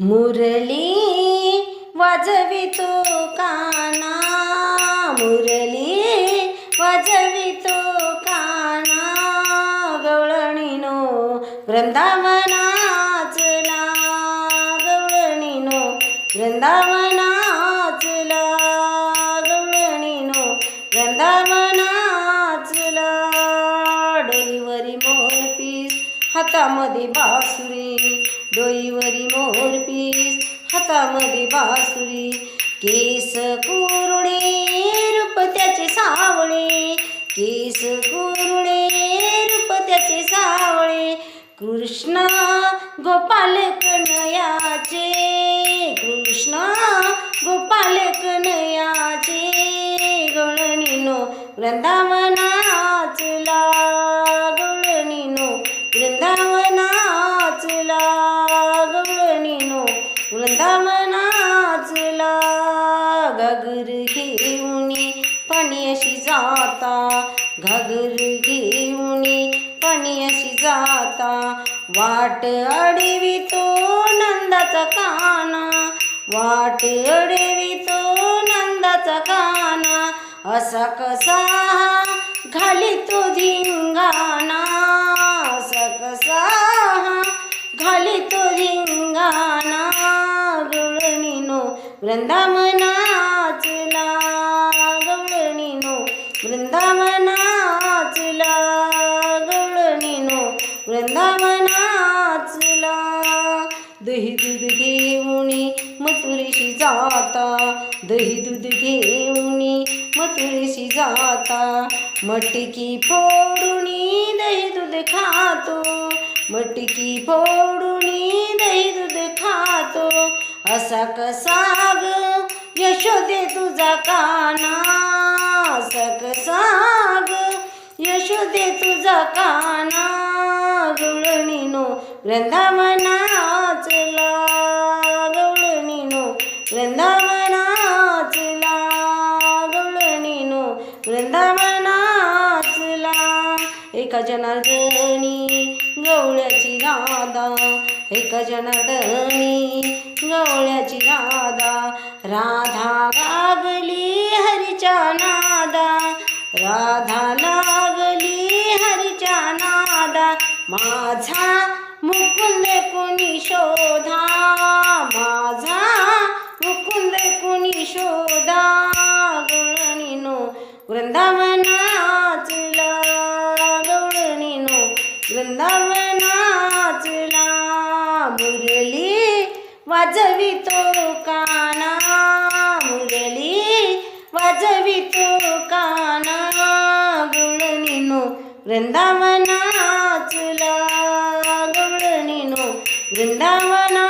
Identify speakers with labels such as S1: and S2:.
S1: मुरली वाजवितो काना मुरली वाजवितो काना गवळणीनो वृंदावनाचला गवळणीनो वृंदावना हातामध्ये बासुरी डोईवरी मोरपीस हातामध्ये बासुरी केस कुरुळे रूप त्याचे सावळे. केस कुरुळे रूप त्याचे सावळे. कृष्ण गोपाल कनयाचे घागर घेऊनी पाणी अशी जाता. घागर घेऊनी पाणी अशी जाता. वाट अडवितो नंदाचा काना. वाट अडवितो नंदाचा काना. असा कसा घालितो धिंगाणा. असा कसा घालितो धिंगाणा. वृंदावना वृंदावनाचला गवळणीनो. वृंदावनाचला गवळणीनो. वृंदावनाचला. दही दूध घेऊन मथुरेशी जाता. दही दूध घेऊन मथुरेशी जाता. मटकी फोडून दही दूध खातो. मटकी फोडून दही दूध खातो. असा कसा ग यशोदे तुझा काना असा यशोदे तुझा काना गवळणीनो वृंदावनाचला गवळणीनो वृंदावनाचला गवळणीनो वृंदावनाचला एका जनार्दनी गवळ्याची राधा. एका जनार्दनी गवळ्याची राधा. राधा लागली हरीच्या नादा. राधा लागली हरीच्या नादा. माझा मुकुंद कुणी शोधा. माझा मुकुंद कुणी शोधा. गवळणीनो वृंदावनाचला गवळणीनो वृंदावनाचला मुरली वाजवितो काना मुरली. वाजवितो काना गवळणीनो वृंदावनाचला गवळणीनो वृंदावना